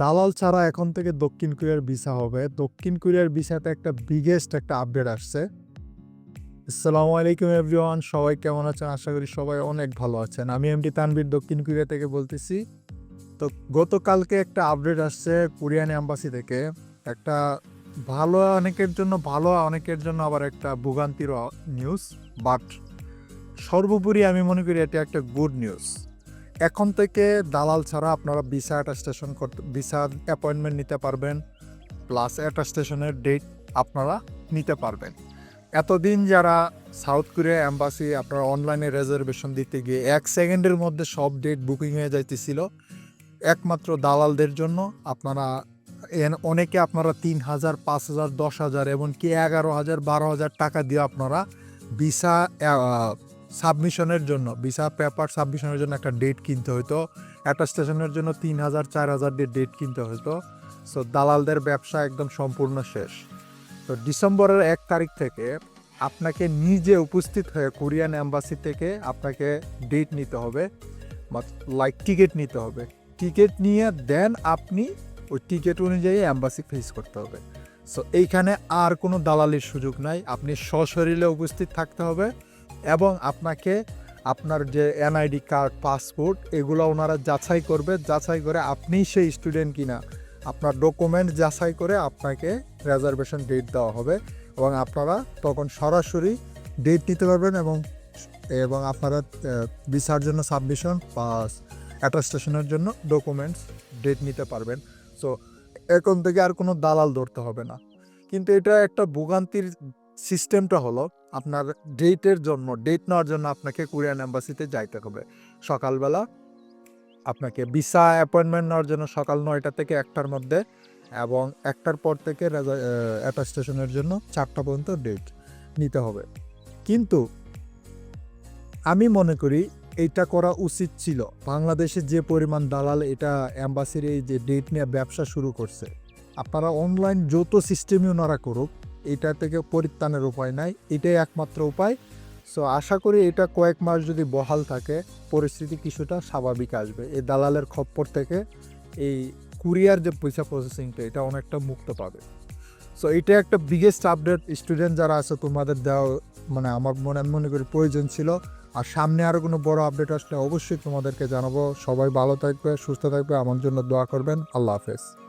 দালাল ছাড়া এখন থেকে দক্ষিণ কোরিয়ার ভিসা হবে। দক্ষিণ কোরিয়ার ভিসাতে একটা বিগেস্ট একটা আপডেট আসছে। আসসালামু আলাইকুম এভরিওয়ান সবাই কেমন আছেন? আশা করি সবাই অনেক ভালো আছেন। আমি এমডি তানবীর দক্ষিণ কোরিয়া থেকে বলতেছি। তো গতকালকে একটা আপডেট আসছে কোরিয়ান অ্যাম্বাসি থেকে। একটা ভালো অনেকের জন্য ভালো, অনেকের জন্য আবার একটা ভোগান্তির নিউজ বাট সর্বোপরি আমি মনে করি এটা একটা গুড নিউজ এখন থেকে দালাল ছাড়া আপনারা ভিসা অ্যাটাস্টেশন করতে, ভিসা অ্যাপয়েন্টমেন্ট নিতে পারবেন প্লাস অ্যাটাস্টেশনের ডেট আপনারা নিতে পারবেন। এতদিন যারা সাউথ কোরিয়া অ্যাম্বাসি আপনারা অনলাইনে রেজার্ভেশন দিতে গিয়ে এক সেকেন্ডের মধ্যে সব ডেট বুকিং হয়ে যাইতেছিল। একমাত্র দালালদের জন্য আপনারা অনেকে আপনারা তিন হাজার, পাঁচ হাজার, দশ হাজার, এমনকি এগারো হাজার, বারো হাজার টাকা দিয়ে আপনারা ভিসা সাবমিশনের জন্য, ভিসা পেপার সাবমিশনের জন্য একটা ডেট কিনতে হতো অ্যাটাস্টেশনের জন্য তিন হাজার, চার হাজার দিয়ে ডেট কিনতে হতো সো দালালদের ব্যবসা একদম সম্পূর্ণ শেষ। তো ডিসেম্বরের এক তারিখ থেকে আপনাকে নিজে উপস্থিত হয়ে কোরিয়ান অ্যাম্বাসি থেকে আপনাকে ডেট নিতে হবে। লাইক টিকিট নিতে হবে। টিকিট নিয়ে দেন আপনি ওই টিকিট অনুযায়ী অ্যাম্বাসি ফেস করতে হবে। সো এইখানে আর কোনো দালালির সুযোগ নাই। আপনি সশরীরে উপস্থিত থাকতে হবে। এবং আপনাকে আপনার যে এনআইডি কার্ড পাসপোর্ট এগুলো ওনারা যাচাই করবে, যাচাই করে আপনিই সেই স্টুডেন্ট কিনা। আপনার ডকুমেন্ট যাচাই করে আপনাকে রেজার্ভেশন ডেট দেওয়া হবে এবং আপনারা তখন সরাসরি ডেট নিতে পারবেন এবং এবং আপনারা ভিসার জন্য সাবমিশন পাস অ্যাটাস্টেশনের জন্য ডকুমেন্টস ডেট নিতে পারবেন। সো এখন থেকে আর কোনো দালাল ধরতে হবে না। কিন্তু এটা একটা ভোগান্তির সিস্টেমটা হলো আপনার ডেটের জন্য ডেট নেওয়ার জন্য আপনাকে কোরিয়ান অ্যাম্বাসিতে যাইতে হবে। সকালবেলা আপনাকে ভিসা অ্যাপয়েন্টমেন্ট নেওয়ার জন্য সকাল নয়টা থেকে একটার মধ্যে এবং একটার পর থেকে অ্যাটাস্টেশনের জন্য চারটা পর্যন্ত ডেট নিতে হবে। কিন্তু আমি মনে করি এটা করা উচিত ছিল। বাংলাদেশে যে পরিমাণ দালাল এটা অ্যাম্বাসির এই যে ডেট নিয়ে ব্যবসা শুরু করছে, আপনারা অনলাইন যত সিস্টেমই ওনারা করুক এটা থেকে পরিত্রাণের উপায় নাই, এটাই একমাত্র উপায়। সো আশা করি এটা কয়েক মাস যদি বহাল থাকে, পরিস্থিতি কিছুটা স্বাভাবিক আসবে। এই দালালের খপ্পর থেকে এই কুরিয়ার যে পয়সা প্রসেসিংটা এটা অনেকটা মুক্ত পাবে। সো এটা একটা বিগেস্ট আপডেট স্টুডেন্ট যারা আছে, তোমাদের দেওয়া মানে আমার মনে আমি মনে করি প্রয়োজন ছিল। আর সামনে আরও কোনো বড় আপডেট আসলে অবশ্যই তোমাদেরকে জানাব। সবাই ভালো থাকবে, সুস্থ থাকবে, আমার জন্য দোয়া করবেন। আল্লাহ হাফেজ।